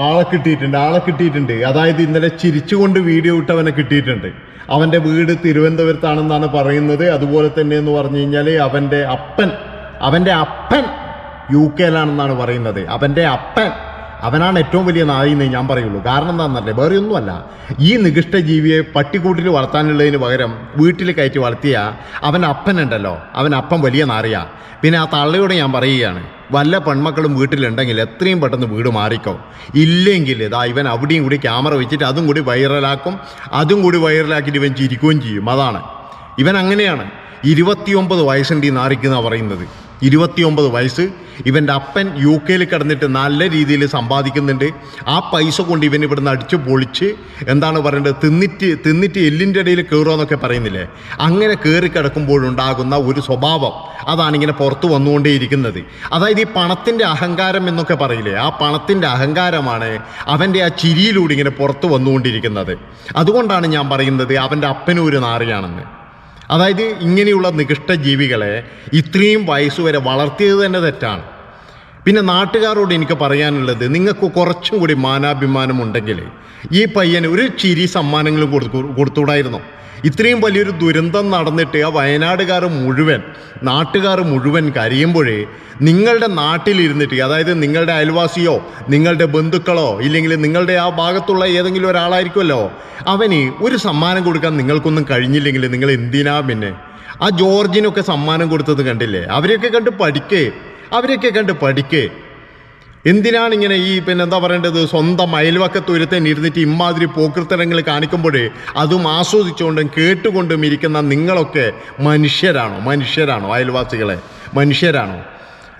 ആളെ കിട്ടിയിട്ടുണ്ട് ആളെ കിട്ടിയിട്ടുണ്ട്. അതായത് ഇന്നലെ ചിരിച്ചുകൊണ്ട് വീഡിയോ ഇട്ടവനെ കിട്ടിയിട്ടുണ്ട്. അവന്റെ വീട് തിരുവനന്തപുരത്താണെന്നാണ് പറയുന്നത്. അതുപോലെ തന്നെ എന്ന് പറഞ്ഞു കഴിഞ്ഞാൽ അവന്റെ അപ്പൻ അവന്റെ അപ്പൻ യു കെയിലാണെന്നാണ് പറയുന്നത്. അവന്റെ അപ്പൻ അവനാണ് ഏറ്റവും വലിയ നായി എന്ന് ഞാൻ പറയുള്ളൂ. കാരണം എന്താണെന്നല്ലേ വേറെ ഒന്നുമല്ല. ഈ നികിഷ്ട ജീവിയെ പട്ടിക്കൂട്ടിൽ വളർത്താനുള്ളതിന് പകരം വീട്ടിൽ കയറ്റി വളർത്തിയ അവൻ അപ്പനുണ്ടല്ലോ. അവൻ അപ്പൻ വലിയ നാറിയ. പിന്നെ ആ തള്ളയോട് ഞാൻ പറയുകയാണ് വല്ല പെൺമക്കളും വീട്ടിലുണ്ടെങ്കിൽ എത്രയും പെട്ടെന്ന് വീട് മാറിക്കോ. ഇല്ലെങ്കിൽ ഇതാ ഇവൻ അവിടെയും കൂടി ക്യാമറ വെച്ചിട്ട് അതും കൂടി വൈറലാക്കും അതും കൂടി വൈറലാക്കിയിട്ട് ഇവൻ ചിരിക്കുകയും ചെയ്യും. അതാണ്. ഇവൻ അങ്ങനെയാണ്. ഇരുപത്തിയൊമ്പത് വയസ്സുണ്ട് ഈ നാറിക്കുന്ന പറയുന്നത്. ഇരുപത്തിയൊമ്പത് വയസ്സ്. ഇവന്റെ അപ്പൻ യു കെയിൽ കിടന്നിട്ട് നല്ല രീതിയിൽ സമ്പാദിക്കുന്നുണ്ട്. ആ പൈസ കൊണ്ട് ഇവൻ ഇവിടുന്ന് അടിച്ചു പൊളിച്ച് എന്താണ് പറയേണ്ടത്? തിന്നിട്ട് തിന്നിട്ട് എല്ലിന്റെ ഇടയിൽ കയറുമെന്നൊക്കെ പറയുന്നില്ലേ? അങ്ങനെ കയറി കിടക്കുമ്പോഴുണ്ടാകുന്ന ഒരു സ്വഭാവം അതാണ് ഇങ്ങനെ പുറത്തു വന്നുകൊണ്ടേയിരിക്കുന്നത് അതായത് ഈ പണത്തിന്റെ അഹങ്കാരം എന്നൊക്കെ പറയില്ലേ? ആ പണത്തിന്റെ അഹങ്കാരമാണ് അവന്റെ ആ ചിരിയിലൂടെ ഇങ്ങനെ പുറത്തു വന്നുകൊണ്ടിരിക്കുന്നത്. അതുകൊണ്ടാണ് ഞാൻ പറയുന്നത് അവന്റെ അപ്പനും ഒരു നാറിയാണെന്ന്. അതായത് ഇങ്ങനെയുള്ള നികൃഷ്ട ജീവികളെ ഇത്രയും വയസ്സുവരെ വളർത്തിയത് തന്നെ തെറ്റാണ്. പിന്നെ നാട്ടുകാരോട് എനിക്ക് പറയാനുള്ളത് നിങ്ങൾക്ക് കുറച്ചും കൂടി മാനാഭിമാനം ഉണ്ടെങ്കിൽ ഈ പയ്യന് ഒരു ചിരി സമ്മാനങ്ങൾ കൊടുത്തു കൊടുത്തുകൂടായിരുന്നോ? ഇത്രയും വലിയൊരു ദുരന്തം നടന്നിട്ട് ആ വയനാടുകാർ മുഴുവൻ നാട്ടുകാർ മുഴുവൻ കരയുമ്പോഴേ നിങ്ങളുടെ നാട്ടിലിരുന്നിട്ട് അതായത് നിങ്ങളുടെ അയൽവാസിയോ നിങ്ങളുടെ ബന്ധുക്കളോ ഇല്ലെങ്കിൽ നിങ്ങളുടെ ആ ഭാഗത്തുള്ള ഏതെങ്കിലും ഒരാളായിരിക്കുമല്ലോ അവന് ഒരു സമ്മാനം കൊടുക്കാൻ നിങ്ങൾക്കൊന്നും കഴിഞ്ഞില്ലെങ്കിൽ നിങ്ങൾ എന്തിനാ പിന്നെ? ആ ജോർജിനൊക്കെ സമ്മാനം കൊടുത്തത് കണ്ടില്ലേ? അവരെയൊക്കെ കണ്ട് പഠിക്കേ. അവരെയൊക്കെ കണ്ട് പഠിക്കേ. എന്തിനാണ് ഇങ്ങനെ ഈ പിന്നെ എന്താ പറയേണ്ടത്? സ്വന്തം അയൽവക്കത്ത് ഒരുത്തൻ ഇരുന്നിട്ട് ഇമാതിരി പോക്കൃത്തരങ്ങൾ കാണിക്കുമ്പോഴേ അതും ആസ്വദിച്ചുകൊണ്ടും കേട്ടുകൊണ്ടും ഇരിക്കുന്ന നിങ്ങളൊക്കെ മനുഷ്യരാണോ? മനുഷ്യരാണോ അയൽവാസികളെ? മനുഷ്യരാണോ?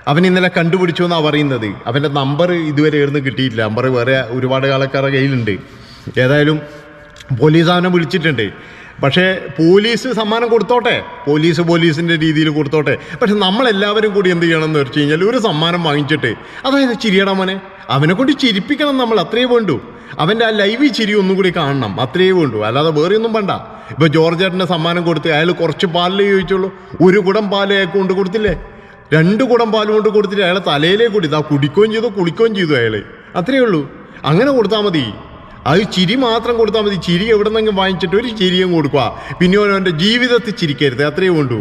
അവൻ ഇന്നലെ കണ്ടുപിടിച്ചു എന്നാണ് പറയുന്നത്. അവന്റെ നമ്പർ ഇതുവരെ ഇരുന്ന് കിട്ടിയിട്ടില്ല. നമ്പർ വേറെ ഒരുപാട് ആൾക്കാരുടെ കയ്യിലുണ്ട്. ഏതായാലും പോലീസ് അവനെ വിളിച്ചിട്ടുണ്ട്. പക്ഷേ പോലീസ് സമ്മാനം കൊടുത്തോട്ടെ? പോലീസ് പോലീസിന്റെ രീതിയിൽ കൊടുത്തോട്ടെ? പക്ഷെ നമ്മളെല്ലാവരും കൂടി എന്ത് ചെയ്യണമെന്ന് വെച്ച് കഴിഞ്ഞാൽ ഒരു സമ്മാനം വാങ്ങിച്ചിട്ട് അതായത് ചിരിയടാ മോനെ അവനെ കൊണ്ട് ചിരിപ്പിക്കണം നമ്മൾ അത്രയേ വേണ്ടു. അവന്റെ ആ ലൈവ് ചിരി ഒന്നും കൂടി കാണണം അത്രയേ വേണ്ടു. അല്ലാതെ വേറെ ഒന്നും വേണ്ട. ഇപ്പോൾ ജോർജ് ഏട്ടന്റെ സമ്മാനം കൊടുത്ത് അയാൾ കുറച്ച് പാലിലേ ചോദിച്ചുള്ളൂ. ഒരു കുടം പാൽ അയാൾക്ക് കൊണ്ട് കൊടുത്തില്ലേ? രണ്ട് കുടം പാൽ കൊണ്ട് കൊടുത്തിട്ട് അയാളെ തലയിലേ കൂടി ഇതാ കുടിക്കുകയും ചെയ്തു കുളിക്കുകയും ചെയ്തു അയാൾ അത്രയേ ഉള്ളൂ. അങ്ങനെ കൊടുത്താൽ മതി. അത് ചിരി മാത്രം കൊടുത്താൽ മതി. ചിരി എവിടെ നിന്നെങ്കിലും വാങ്ങിച്ചിട്ട് ഒരു ചിരിയും കൊടുക്കുക. പിന്നെ അവന്റെ ജീവിതത്തിൽ ചിരിക്കരുത്. അത്രയേ വേണ്ടൂ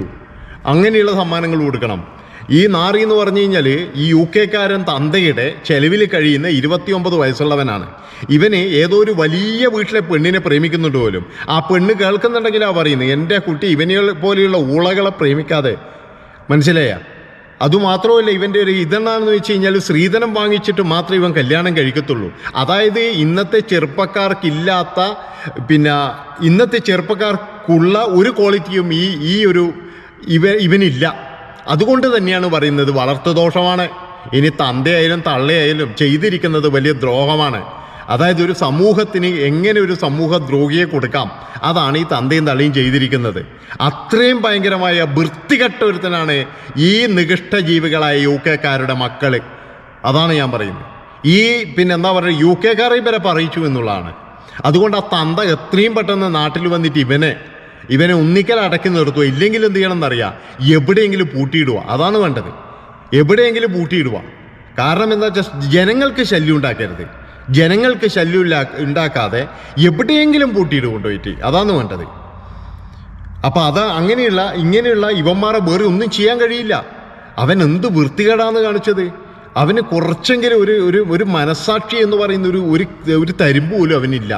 അങ്ങനെയുള്ള സമ്മാനങ്ങൾ കൊടുക്കണം. ഈ നാറി എന്ന് പറഞ്ഞു കഴിഞ്ഞാൽ ഈ യു കെക്കാരൻ തന്തയുടെ ചെലവിൽ കഴിയുന്ന ഇരുപത്തിയൊമ്പത് വയസ്സുള്ളവനാണ്. ഇവന് ഏതോ ഒരു വലിയ വീട്ടിലെ പെണ്ണിനെ പ്രേമിക്കുന്നുണ്ട് പോലും. ആ പെണ്ണ് കേൾക്കുന്നുണ്ടെങ്കിലാ പറയുന്നത് എന്റെ കുട്ടി ഇവനെ പോലെയുള്ള ഊളകളെ പ്രേമിക്കാതെ. മനസ്സിലായ? അതുമാത്രമല്ല ഇവന്റെ ഒരു ഇതെന്നാണെന്ന് വെച്ച് കഴിഞ്ഞാൽ സ്ത്രീധനം വാങ്ങിച്ചിട്ട് മാത്രമേ ഇവൻ കല്യാണം കഴിക്കത്തുള്ളൂ. അതായത് ഇന്നത്തെ ചെറുപ്പക്കാർക്കില്ലാത്ത പിന്നെ ഇന്നത്തെ ചെറുപ്പക്കാർക്കുള്ള ഒരു ക്വാളിറ്റിയും ഈ ഈ ഒരു ഇവ ഇവനില്ല. അതുകൊണ്ട് തന്നെയാണ് പറയുന്നത് വളർത്തു ദോഷമാണ് ഇനി തന്തയായാലും തള്ളയായാലും ചെയ്തിരിക്കുന്നത് വലിയ ദ്രോഹമാണ്. അതായത് ഒരു സമൂഹത്തിന് എങ്ങനെ ഒരു സമൂഹ ദ്രോഹിയെ കൊടുക്കാം? അതാണ് ഈ തന്തയും തള്ളിയും ചെയ്തിരിക്കുന്നത്. അത്രയും ഭയങ്കരമായ വൃത്തികെട്ട ഒരുത്തനാണ് ഈ നികൃഷ്ട ജീവികളായ യു കെക്കാരുടെ മക്കൾ അതാണ് ഞാൻ പറയുന്നത്. ഈ പിന്നെ എന്താ പറയുക യു കെക്കാരെ ഇവരെ പറയിച്ചു എന്നുള്ളതാണ്. അതുകൊണ്ട് ആ തന്ത എത്രയും പെട്ടെന്ന് നാട്ടിൽ വന്നിട്ട് ഇവനെ ഇവനെ ഒന്നിക്കൽ അടക്കി നിർത്തുക ഇല്ലെങ്കിൽ എന്ത് ചെയ്യണം എന്നറിയാം എവിടെയെങ്കിലും പൂട്ടിയിടുക അതാണ് വേണ്ടത്. എവിടെയെങ്കിലും പൂട്ടിയിടുക കാരണം എന്താ വെച്ചാൽ ജനങ്ങൾക്ക് ശല്യം ഉണ്ടാക്കരുത്. ജനങ്ങൾക്ക് ശല്യം ഇല്ലാ ഉണ്ടാക്കാതെ എവിടെയെങ്കിലും പൂട്ടിയിട്ട് കൊണ്ടുപോയിട്ട്. അതാണ് വേണ്ടത് അപ്പം അത് അങ്ങനെയുള്ള ഇങ്ങനെയുള്ള ഇവന്മാരെ വേറെ ഒന്നും ചെയ്യാൻ കഴിയില്ല. അവൻ എന്ത് വൃത്തികേടാന്ന് കാണിച്ചത്? അവന് കുറച്ചെങ്കിലും ഒരു ഒരു ഒരു മനസാക്ഷി എന്ന് പറയുന്ന ഒരു ഒരു തരിമ്പ് പോലും അവനില്ല.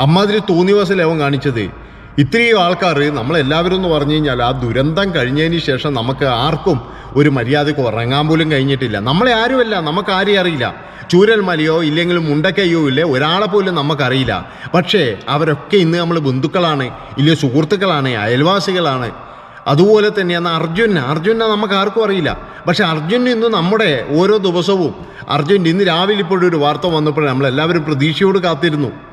അമ്മാതിരി തോന്നിവാസല്ലേ അവൻ കാണിച്ചത്? ഇത്രയും ആൾക്കാർ നമ്മളെല്ലാവരും എന്ന് പറഞ്ഞു കഴിഞ്ഞാൽ ആ ദുരന്തം കഴിഞ്ഞതിന് ശേഷം നമുക്ക് ആർക്കും ഒരു മര്യാദയ്ക്ക് ഉറങ്ങാൻ പോലും കഴിഞ്ഞിട്ടില്ല. നമ്മളെ ആരുമല്ല നമുക്ക് ആരെയും അറിയില്ല. ചൂരൽമലയോ ഇല്ലെങ്കിൽ മുണ്ടക്കയ്യോ ഇല്ലേ ഒരാളെ പോലും നമുക്കറിയില്ല. പക്ഷേ അവരൊക്കെ ഇന്ന് നമ്മൾ ബന്ധുക്കളാണ് ഇല്ലേ സുഹൃത്തുക്കളാണ് അയൽവാസികളാണ്. അതുപോലെ തന്നെയാണ് അർജുന അർജുനെ നമുക്ക് ആർക്കും അറിയില്ല. പക്ഷെ അർജുൻ ഇന്ന് നമ്മുടെ ഓരോ ദിവസവും അർജുൻ ഇന്ന് രാവിലെ ഇപ്പോഴൊരു വാർത്ത വന്നപ്പോൾ നമ്മളെല്ലാവരും പ്രതീക്ഷയോട് കാത്തിരുന്നു.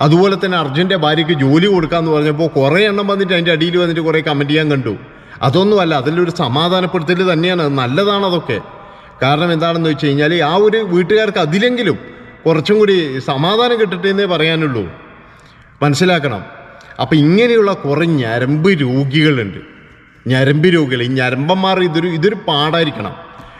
അതുപോലെ തന്നെ അർജുന്റെ ഭാര്യയ്ക്ക് ജോലി കൊടുക്കാമെന്ന് പറഞ്ഞപ്പോൾ കുറേ എണ്ണം വന്നിട്ട് അതിന്റെ അടിയിൽ വന്നിട്ട് കുറേ കമന്റ് ചെയ്യാൻ കണ്ടു. അതൊന്നുമല്ല അതിലൊരു സമാധാനപ്പെടുത്തൽ തന്നെയാണ്. നല്ലതാണ് അതൊക്കെ. കാരണം എന്താണെന്ന് വെച്ച് കഴിഞ്ഞാൽ ആ ഒരു വീട്ടുകാർക്ക് അതിലെങ്കിലും കുറച്ചും കൂടി സമാധാനം കിട്ടട്ടെ എന്നേ പറയാനുള്ളൂ. മനസ്സിലാക്കണം. അപ്പം ഇങ്ങനെയുള്ള കുറേ ഞരമ്പ് രോഗികളുണ്ട്. ഞരമ്പ് രോഗികൾ ഈ ഞരമ്പന്മാർ ഇതൊരു ഇതൊരു പാടായിരിക്കണം.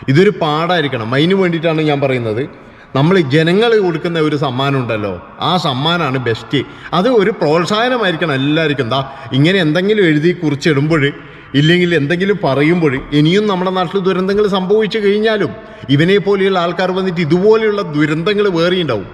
ഇതൊരു പാടായിരിക്കണം. അതിന് വേണ്ടിയിട്ടാണ് ഞാൻ പറയുന്നത്. നമ്മൾ ജനങ്ങൾ കൊടുക്കുന്ന ഒരു സമ്മാനം ഉണ്ടല്ലോ. ആ സമ്മാനമാണ് ബെസ്റ്റ്. അത് ഒരു പ്രോത്സാഹനമായിരിക്കണം എല്ലാവർക്കും. എന്താ ഇങ്ങനെ എന്തെങ്കിലും എഴുതി കുറിച്ചിടുമ്പോൾ ഇല്ലെങ്കിൽ എന്തെങ്കിലും പറയുമ്പോൾ ഇനിയും നമ്മുടെ നാട്ടിൽ ദുരന്തങ്ങൾ സംഭവിച്ചു കഴിഞ്ഞാലും ഇവനെ പോലെയുള്ള ആൾക്കാർ വന്നിട്ട് ഇതുപോലെയുള്ള ദുരന്തങ്ങൾ വേറെ ഉണ്ടാവും.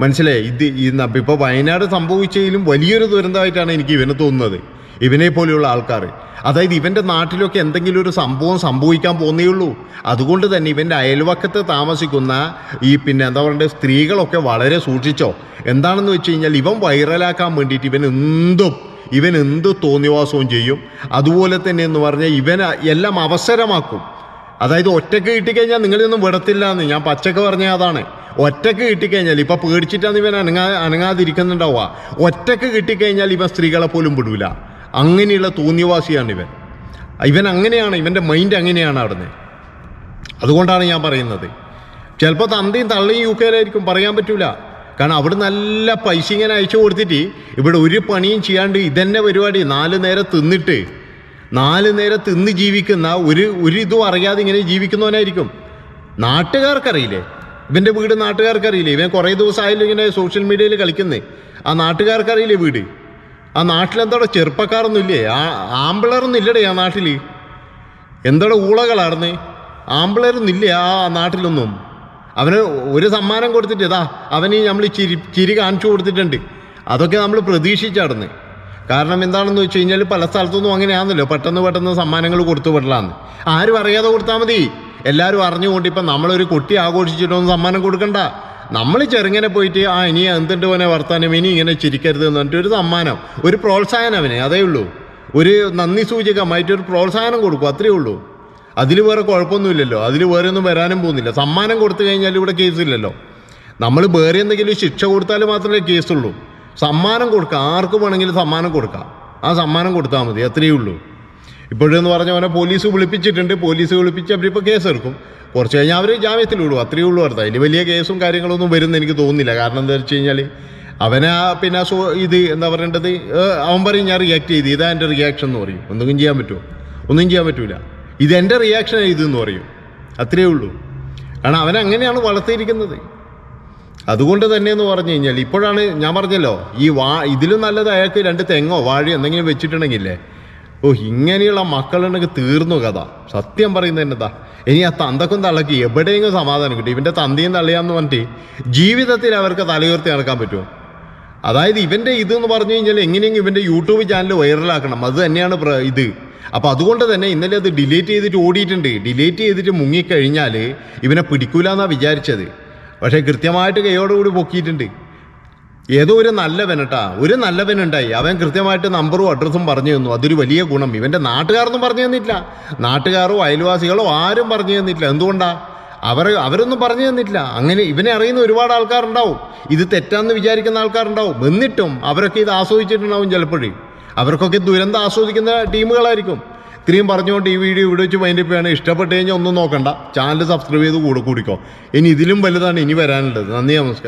മനസ്സിലായി? ഇത് ന- വയനാട് സംഭവിച്ചതിലും വലിയൊരു ദുരന്തമായിട്ടാണ് എനിക്ക് ഇവന് തോന്നുന്നത്. ഇവനെ പോലെയുള്ള ആൾക്കാർ. അതായത് ഇവന്റെ നാട്ടിലൊക്കെ എന്തെങ്കിലും ഒരു സംഭവം സംഭവിക്കാൻ പോകുന്നേ ഉള്ളൂ അതുകൊണ്ട് തന്നെ ഇവന്റെ അയൽവക്കത്ത് താമസിക്കുന്ന ഈ പിന്നെ എന്താ പറയുക സ്ത്രീകളൊക്കെ വളരെ സൂക്ഷിച്ചോ. എന്താണെന്ന് വെച്ച് കഴിഞ്ഞാൽ ഇവൻ വൈറലാക്കാൻ വേണ്ടിയിട്ട് ഇവൻ എന്തും ഇവൻ എന്ത് തോന്നിവാസവും ചെയ്യും. അതുപോലെ തന്നെ എന്ന് പറഞ്ഞാൽ ഇവൻ എല്ലാം അവസരമാക്കും. അതായത് ഒറ്റയ്ക്ക് കിട്ടിക്കഴിഞ്ഞാൽ നിങ്ങളിതൊന്നും വിടത്തില്ല എന്ന് ഞാൻ പച്ചക്ക് പറഞ്ഞ അതാണ്. ഒറ്റയ്ക്ക് കിട്ടിക്കഴിഞ്ഞാൽ ഇപ്പം പേടിച്ചിട്ടാണ് ഇവൻ അനങ്ങാ അനങ്ങാതിരിക്കുന്നുണ്ടാവുക. ഒറ്റയ്ക്ക് കിട്ടിക്കഴിഞ്ഞാൽ ഇവൻ സ്ത്രീകളെ പോലും വിടൂല. അങ്ങനെയുള്ള തോന്നിവാസിയാണ് ഇവൻ. ഇവൻ അങ്ങനെയാണ് ഇവന്റെ മൈൻഡ് അങ്ങനെയാണ് അവിടുന്ന്. അതുകൊണ്ടാണ് ഞാൻ പറയുന്നത്. ചിലപ്പോൾ തന്തയും തള്ളയും യു കെയിലായിരിക്കും പറയാൻ പറ്റൂല. കാരണം അവിടെ നല്ല പൈസ ഇങ്ങനെ അയച്ചു കൊടുത്തിട്ട് ഇവിടെ ഒരു പണിയും ചെയ്യാണ്ട് ഇതന്നെ പരിപാടി നാല് നേരം തിന്നിട്ട് നാല് നേരം തിന്ന് ജീവിക്കുന്ന ഒരു ഒരു ഇതും അറിയാതെ ഇങ്ങനെ ജീവിക്കുന്നവനായിരിക്കും. നാട്ടുകാർക്കറിയില്ലേ? ഇവന്റെ വീട് നാട്ടുകാർക്കറിയില്ലേ? ഇവൻ കുറേ ദിവസമായാലും ഇങ്ങനെ സോഷ്യൽ മീഡിയയിൽ കളിക്കുന്നേ. ആ നാട്ടുകാർക്കറിയില്ലേ വീട്? ആ നാട്ടിലെന്തോടെ ചെറുപ്പക്കാരൊന്നും ഇല്ലേ? ആ ആമ്പിളറൊന്നും ഇല്ലടേ ആ നാട്ടിൽ എന്താടെ ഊളകളാർന്ന് ഇല്ലേ ആ നാട്ടിലൊന്നും? അവന് ഒരു സമ്മാനം കൊടുത്തിട്ട് ഇതാ അവന് നമ്മൾ ചിരി ചിരി കാണിച്ചു കൊടുത്തിട്ടുണ്ട്. അതൊക്കെ നമ്മൾ പ്രതീക്ഷിച്ചായിരുന്നു കാരണം എന്താണെന്ന് വെച്ച് കഴിഞ്ഞാൽ പല സ്ഥലത്തൊന്നും അങ്ങനെയാണല്ലോ പെട്ടെന്ന് പെട്ടെന്ന് സമ്മാനങ്ങൾ കൊടുത്തു വിടലാന്ന്. ആരും അറിയാതെ കൊടുത്താൽ മതി. എല്ലാവരും അറിഞ്ഞുകൊണ്ട് ഇപ്പം നമ്മളൊരു കുട്ടി ആഘോഷിച്ചിട്ടൊന്നും സമ്മാനം കൊടുക്കണ്ട. നമ്മൾ ചെറുങ്ങനെ പോയിട്ട് ആ ഇനി എന്തുണ്ട് പോനെ വർത്താനം? ഇനി ഇങ്ങനെ ചിരിക്കരുത് എന്ന് പറഞ്ഞിട്ട് ഒരു സമ്മാനം ഒരു പ്രോത്സാഹനം അവനെ അതേ ഉള്ളൂ. ഒരു നന്ദി സൂചകമായിട്ട് ഒരു പ്രോത്സാഹനം കൊടുക്കും അത്രയേ ഉള്ളൂ. അതിൽ വേറെ കുഴപ്പമൊന്നുമില്ലല്ലോ. അതിൽ വേറെ ഒന്നും വരാനും പോകുന്നില്ല. സമ്മാനം കൊടുത്തു കഴിഞ്ഞാൽ ഇവിടെ കേസില്ലല്ലോ നമ്മൾ വേറെ എന്തെങ്കിലും ശിക്ഷ കൊടുത്താൽ മാത്രമേ കേസുള്ളൂ സമ്മാനം കൊടുക്കാം. ആർക്ക് വേണമെങ്കിലും സമ്മാനം കൊടുക്കാം. ആ സമ്മാനം കൊടുത്താൽ മതി അത്രയേ ഉള്ളൂ. ഇപ്പോഴെന്ന് പറഞ്ഞ അവനെ പോലീസ് വിളിപ്പിച്ചിട്ടുണ്ട്. പോലീസ് വിളിപ്പിച്ച് അവരിപ്പോൾ കേസെടുക്കും. കുറച്ച് കഴിഞ്ഞാൽ അവർ ജാമ്യത്തിൽ വിടും. അത്രയേ ഉള്ളൂ അർത്ഥം അതിൽ വലിയ കേസും കാര്യങ്ങളൊന്നും വരുമെന്ന് എനിക്ക് തോന്നുന്നില്ല. കാരണം എന്താ വെച്ച് കഴിഞ്ഞാൽ അവനാ പിന്നെ സോ ഇത് എന്താ പറയേണ്ടത്? അവൻ പറയും ഞാൻ റിയാക്ട് ചെയ്ത്. ഇതാ എന്റെ റിയാക്ഷൻ എന്ന് പറയും. ഒന്നും ചെയ്യാൻ പറ്റുമോ? ഒന്നും ചെയ്യാൻ പറ്റൂല. ഇത് എന്റെ റിയാക്ഷൻ ഇത് എന്ന് പറയും. അത്രയേ ഉള്ളൂ. കാരണം അവൻ അങ്ങനെയാണ് വളർത്തിയിരിക്കുന്നത്. അതുകൊണ്ട് തന്നെ എന്ന് പറഞ്ഞു കഴിഞ്ഞാൽ ഇപ്പോഴാണ് ഞാൻ പറഞ്ഞല്ലോ ഈ വാ ഇതിലും നല്ലത് അയാൾക്ക് രണ്ട് തെങ്ങോ വാഴയോ എന്തെങ്കിലും വെച്ചിട്ടുണ്ടെങ്കിലേ ഓ ഇങ്ങനെയുള്ള മക്കളുണ്ടെങ്കിൽ തീർന്നു കഥ. സത്യം പറയുന്നത് എന്നതാ ഇനി ആ തന്തക്കും തള്ളക്ക് എവിടെയെങ്കിലും സമാധാനം കിട്ടും. ഇവന്റെ തന്തയും തള്ളിയാന്ന് പറഞ്ഞിട്ട് ജീവിതത്തിൽ അവർക്ക് തലയുയർത്തി നടക്കാൻ പറ്റുമോ? അതായത് ഇവന്റെ ഇത് എന്ന് പറഞ്ഞു കഴിഞ്ഞാൽ എങ്ങനെയെങ്കിലും ഇവന്റെ യൂട്യൂബ് ചാനൽ വൈറലാക്കണം. അത് തന്നെയാണ് ഇത്. അപ്പോൾ അതുകൊണ്ട് തന്നെ ഇന്നലെ അത് ഡിലീറ്റ് ചെയ്തിട്ട് ഓടിയിട്ടുണ്ട്. ഡിലീറ്റ് ചെയ്തിട്ട് മുങ്ങിക്കഴിഞ്ഞാൽ ഇവനെ പിടിക്കൂലെന്നാണ് വിചാരിച്ചത്. പക്ഷേ കൃത്യമായിട്ട് കൈയോടുകൂടി പൊക്കിയിട്ടുണ്ട്. ഏതോ ഒരു നല്ലവൻ കേട്ടാ ഒരു നല്ലവനുണ്ടായി അവൻ കൃത്യമായിട്ട് നമ്പറും അഡ്രസ്സും പറഞ്ഞു തന്നു. അതൊരു വലിയ ഗുണം. ഇവന്റെ നാട്ടുകാരൊന്നും പറഞ്ഞു തന്നിട്ടില്ല. നാട്ടുകാരോ അയൽവാസികളോ ആരും പറഞ്ഞു തന്നിട്ടില്ല. എന്തുകൊണ്ടാ? അവർ അവരൊന്നും പറഞ്ഞു തന്നിട്ടില്ല. അങ്ങനെ ഇവനെ അറിയുന്ന ഒരുപാട് ആൾക്കാരുണ്ടാവും. ഇത് തെറ്റാന്ന് വിചാരിക്കുന്ന ആൾക്കാരുണ്ടാവും. എന്നിട്ടും അവരൊക്കെ ഇത് ആസ്വദിച്ചിട്ടുണ്ടാവും ചിലപ്പോഴേ. അവർക്കൊക്കെ ദുരന്തം ആസ്വദിക്കുന്ന ടീമുകളായിരിക്കും. ഇത്രയും പറഞ്ഞുകൊണ്ട് ഈ വീഡിയോ ഇവിടെ വെച്ച് മൈൻഡപ്പ് ചെയ്യണം ഇഷ്ടപ്പെട്ട് കഴിഞ്ഞാൽ ഒന്നും നോക്കണ്ട. ചാനൽ സബ്സ്ക്രൈബ് ചെയ്ത് കൂടെ കൂടിക്കോ. ഇനി ഇതിലും വലുതാണ് ഇനി വരാനുള്ളത്. നന്ദി നമസ്കാരം.